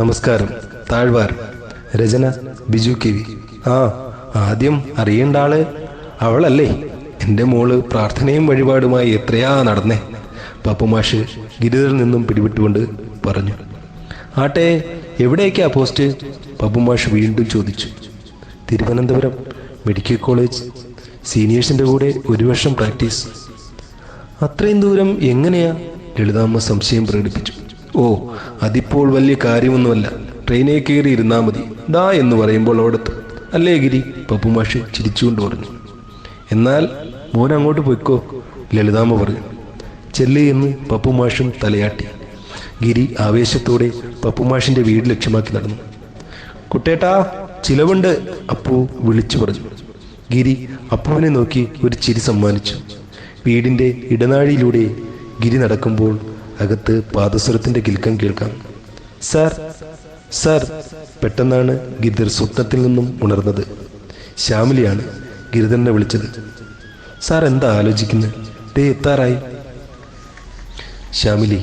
നമസ്കാരം. താഴ്വാർ. രചന Biju K V. ആ ആദ്യം അറിയേണ്ട ആൾ അവളല്ലേ. എന്റെ മോൾ പ്രാർത്ഥനയും വഴിപാടുമായി എത്രയാ നടന്നേ. പപ്പുമാഷ് ഗിരിതിൽ നിന്നും പിടിവിട്ടുകൊണ്ട് പറഞ്ഞു. ആട്ടെ എവിടേക്കാ പോസ്റ്റ്? പപ്പുമാഷ് വീണ്ടും ചോദിച്ചു. Thiruvananthapuram medical college. സീനിയേഴ്സിന്റെ കൂടെ ഒരു വർഷം പ്രാക്ടീസ്. അത്രയും ദൂരം എങ്ങനെയാ? ലളിതാമ്മ സംശയം പ്രകടിപ്പിച്ചു. ഓ അതിപ്പോൾ വലിയ കാര്യമൊന്നുമല്ല. ട്രെയിനിൽ കയറി ഇരുന്നാൽ മതി. ദാ എന്ന് പറയുമ്പോൾ അവിടെത്തും. അല്ലേ ഗിരി? പപ്പുമാഷ് ചിരിച്ചുകൊണ്ട് പറഞ്ഞു. എന്നാൽ മോൻ അങ്ങോട്ട് പൊയ്ക്കോ ലളിതാമ്മ പറഞ്ഞു. ചെല്ലി എന്ന് പപ്പുമാഷും തലയാട്ടി. ഗിരി ആവേശത്തോടെ പപ്പുമാഷിന്റെ വീട് ലക്ഷ്യമാക്കി നടന്നു. കുട്ടേട്ടാ ചിലവുണ്ട് അപ്പു വിളിച്ചു പറഞ്ഞു. ഗിരി അപ്പുവിനെ നോക്കി ഒരു ചിരി സമ്മാനിച്ചു. വീടിന്റെ ഇടനാഴിയിലൂടെ ഗിരി നടക്കുമ്പോൾ അകത്ത് പാദസ്വരത്തിന്റെ കിൽക്കം കേൾക്കാം. സർ സർ പെട്ടെന്നാണ് ഗിരിധർ സ്വപ്നത്തിൽ നിന്നും ഉണർന്നത്. ശ്യാമിലിയാണ് ഗിരിധരനെ വിളിച്ചത്. സാർ എന്താ ആലോചിക്കുന്നത് ദേ എത്താറായി. ശ്യാമിലി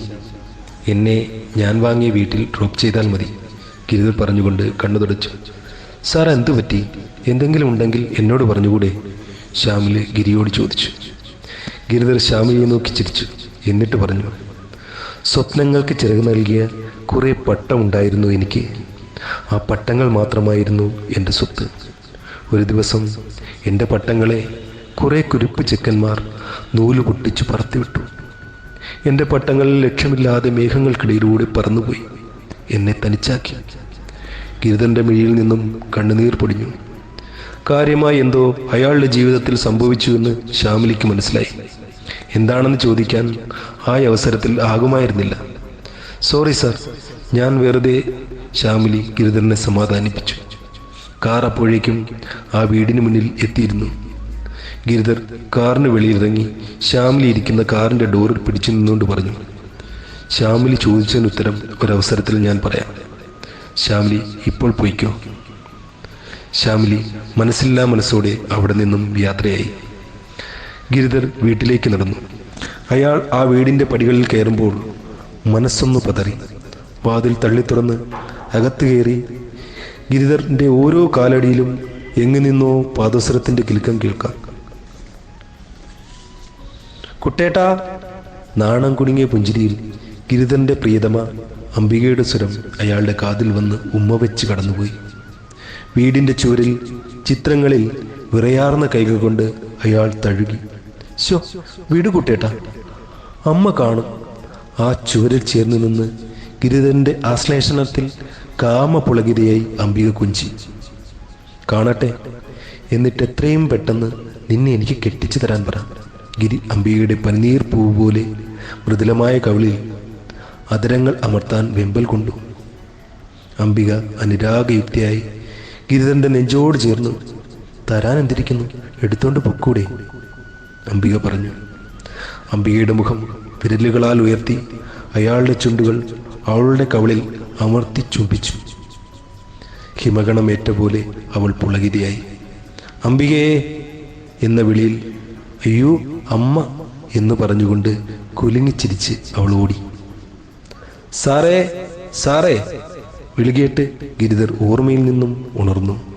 എന്നെ ഞാൻ വാങ്ങിയ വീട്ടിൽ ഡ്രോപ്പ് ചെയ്താൽ മതി ഗിരിധർ പറഞ്ഞുകൊണ്ട് കണ്ണു തുടച്ചു. സാർ എന്തു പറ്റി? എന്തെങ്കിലും ഉണ്ടെങ്കിൽ എന്നോട് പറഞ്ഞുകൂടെ? ശ്യാമിലി ഗിരിയോട് ചോദിച്ചു. ഗിരിധർ ശ്യാമിലിയെ നോക്കി ചിരിച്ചു. എന്നിട്ട് പറഞ്ഞു. സ്വപ്നങ്ങൾക്ക് ചിറക് നൽകിയ കുറേ പട്ടമുണ്ടായിരുന്നു എനിക്ക്. ആ പട്ടങ്ങൾ മാത്രമായിരുന്നു എന്റെ സ്വത്ത്. ഒരു ദിവസം എന്റെ പട്ടങ്ങളെ കുറേ കുരുപ്പ് ചെക്കന്മാർ നൂൽ പൊട്ടിച്ചു പറത്തിവിട്ടു. എന്റെ പട്ടങ്ങൾ ലക്ഷ്യമില്ലാതെ മേഘങ്ങൾക്കിടയിലൂടെ പറന്നുപോയി. എന്നെ തനിച്ചാക്കി. ഗിരിതന്റെ മിഴിയിൽ നിന്നും കണ്ണുനീർ പൊടിഞ്ഞു. കാര്യമായി എന്തോ അയാളുടെ ജീവിതത്തിൽ സംഭവിച്ചുവെന്ന് ശ്യാമിലിക്ക് മനസ്സിലായി. എന്താണെന്ന് ചോദിക്കാൻ ആ അവസരത്തിൽ ആകുമായിരുന്നില്ല. സോറി സർ ഞാൻ വെറുതെ ശ്യാമിലി ഗിരിധരനെ സമാധാനിപ്പിച്ചു. കാർ അപ്പോഴേക്കും ആ വീടിന് മുന്നിൽ എത്തിയിരുന്നു. ഗിരിധർ കാറിന് വെളിയിലിറങ്ങി ശ്യാമിലി ഇരിക്കുന്ന കാറിന്റെ ഡോറിൽ പിടിച്ചു നിന്നുകൊണ്ട് പറഞ്ഞു ശ്യാമിലി ചോദിച്ചതിന് ഉത്തരം ഒരവസരത്തിൽ ഞാൻ പറയാം. ശ്യാമിലി ഇപ്പോൾ പോയിക്കോ. ശ്യാമിലി മനസ്സില്ലാ മനസ്സോടെ അവിടെ നിന്നും യാത്രയായി. ഗിരിധർ വീട്ടിലേക്ക് നടന്നു. അയാൾ ആ വീടിന്റെ പടികളിൽ കയറുമ്പോൾ മനസ്സൊന്ന് പതറി. വാതിൽ തള്ളി തുറന്ന് അകത്ത് കയറി ഗിരിധറിന്റെ ഓരോ കാലടിയിലും എങ്ങു നിന്നോ പാദസരത്തിന്റെ കിൽക്കം കേൾക്കാം. കുട്ടേട്ട നാണം കുടുങ്ങിയ പുഞ്ചിരിയിൽ ഗിരിധറിന്റെ പ്രിയതമ അംബികയുടെ സ്വരം അയാളുടെ കാതിൽ വന്ന് ഉമ്മ വെച്ച് കടന്നുപോയി. വീടിന്റെ ചുവരിൽ ചിത്രങ്ങളിൽ വിറയാർന്ന കൈകൾ കൊണ്ട് അയാൾ തഴുകി. ശോ അമ്മ കാണും. ആ ചുവരിൽ ചേർന്ന് നിന്ന് ഗിരിധരന്റെ ആശ്ലേഷണത്തിൽ കാമപുളകിതയായി അംബിക കുഞ്ചി. കാണട്ടെ എന്നിട്ട് എത്രയും പെട്ടെന്ന് നിന്നെ എനിക്ക് കെട്ടിച്ചു തരാൻ പറ. ഗിരി അംബികയുടെ പനിനീർ പൂവ് പോലെ മൃദുലമായ കവിളിൽ അതരങ്ങൾ അമർത്താൻ വെമ്പൽ കൊണ്ടു. അംബിക അനുരാഗയുക്തിയായി ഗിരിധരന്റെ നെഞ്ചോട് ചേർന്നു തരാൻ എന്തിരിക്കുന്നു? എടുത്തോണ്ട് പൊക്കൂടെ. അംബിക പറഞ്ഞു. അംബികയുടെ മുഖം വിരലുകളാൽ ഉയർത്തി അയാളുടെ ചുണ്ടുകൾ അവളുടെ കവളിൽ അമർത്തി ചുംബിച്ചു. ഹിമഗണമേറ്റ പോലെ അവൾ പുളകിതയായി അംബികയെ എന്ന വിളിയിൽ അയ്യോ അമ്മ എന്ന് പറഞ്ഞുകൊണ്ട് കുലുങ്ങിച്ചിരിച്ച് അവൾ ഓടി. സാറേ സാറേ വിളികേട്ട് ഗിരിധർ ഓർമ്മയിൽ നിന്നും ഉണർന്നു.